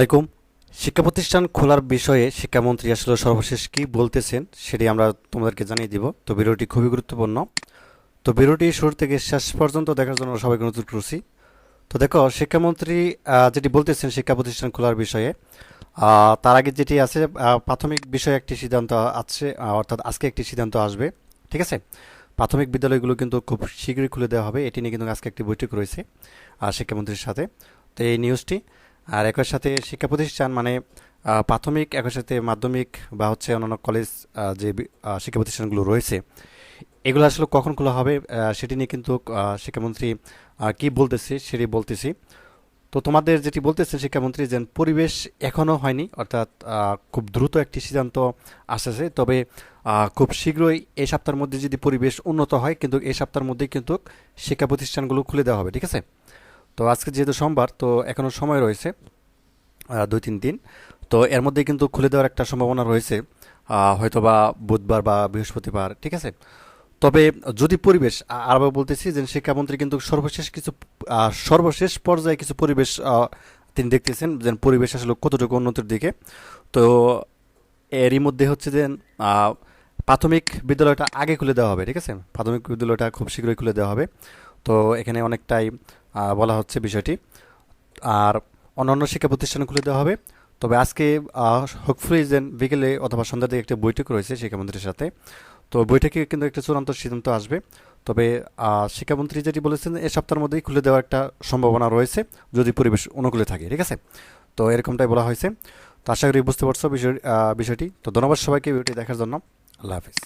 আসসালামাইকুম শিক্ষা প্রতিষ্ঠান খোলার বিষয়ে শিক্ষামন্ত্রী আসলে সর্বশেষ কি বলতেছেন সেটি আমরা তোমাদেরকে জানিয়ে দিব। তো ভিডিওটি খুবই গুরুত্বপূর্ণ। তো ভিডিওটি শুরু থেকে শেষ পর্যন্ত দেখার জন্য সবাইকে অনুরোধ করছি। তো দেখো, শিক্ষামন্ত্রী যেটি বলতেছেন শিক্ষা প্রতিষ্ঠান খোলার বিষয়ে তার আগে যেটি আছে প্রাথমিক বিষয়ে একটি সিদ্ধান্ত আছে অর্থাৎ আজকে একটি সিদ্ধান্ত আসবে। ঠিক আছে? প্রাথমিক বিদ্যালয়গুলো কিন্তু খুব শীঘ্রই খুলে দেওয়া হবে। এটি নিয়ে কিন্তু আজকে একটি বৈঠক রয়েছে শিক্ষামন্ত্রীর সাথে। তো এই নিউজটি আর একই সাথে শিক্ষা প্রতিষ্ঠান মানে প্রাথমিক, একই সাথে মাধ্যমিক বা হচ্ছে অন্যান্য কলেজ যে শিক্ষা প্রতিষ্ঠানগুলো রয়েছে, এগুলো আসলে কখন খোলা হবে সেটি নিয়ে কিন্তু শিক্ষামন্ত্রী কি বলতেছে সেটি বলতেছি। তো তোমাদের যেটি বলতেছে শিক্ষামন্ত্রী যে পরিবেশ এখনও হয়নি, অর্থাৎ খুব দ্রুত একটি সিদ্ধান্ত আসতেছে, তবে খুব শীঘ্রই এই সপ্তাহের মধ্যে যদি পরিবেশ উন্নত হয়, কিন্তু এই সপ্তাহের মধ্যেই কিন্তু শিক্ষা প্রতিষ্ঠানগুলো খুলে দেওয়া হবে, ঠিক আছে? তো আজকে যেহেতু সোমবার তো এখনও সময় রয়েছে দুই তিন দিন। তো এর মধ্যে কিন্তু খুলে দেওয়ার একটা সম্ভাবনা রয়েছে আহ, হয়তোবা বুধবার বা বৃহস্পতিবার ঠিক আছে? তবে যদি পরিবেশ আরও বলতেছি যে শিক্ষামন্ত্রী কিন্তু সর্বশেষ কিছু সর্বশেষ পর্যায়ে কিছু পরিবেশ তিনি দেখতেছেন যে পরিবেশ আসলে কতটুকু উন্নতির দিকে। তো এরই মধ্যে হচ্ছে যে প্রাথমিক বিদ্যালয়টা আগে খুলে দেওয়া হবে ঠিক আছে? প্রাথমিক বিদ্যালয়টা খুব শীঘ্রই খুলে দেওয়া হবে। তো এখানে অনেকটাই বলা হচ্ছে বিষয়টি। আর অন্যান্য শিক্ষা প্রতিষ্ঠান খুলে দেওয়া হবে। তবে আজকে হোপফুলি যেন বিকেলে অথবা সন্ধ্যার দিকে একটা বৈঠক রয়েছে শিক্ষামন্ত্রীর সাথে। তো বৈঠকে কিন্তু একটা চূড়ান্ত সিদ্ধান্ত আসবে। তবে শিক্ষামন্ত্রী যেটি বলেছেন, এ সপ্তাহের মধ্যেই খুলে দেওয়ার একটা সম্ভাবনা রয়েছে, যদি পরিবেশ অনুকূলে থাকে, ঠিক আছে? তো এরকমটাই বলা হয়েছে। তো আশা করি বুঝতে পারছ বিষয় বিষয়টি। তো ধন্যবাদ সবাইকে ভিডিওটি দেখার জন্য। আল্লাহ হাফিজ।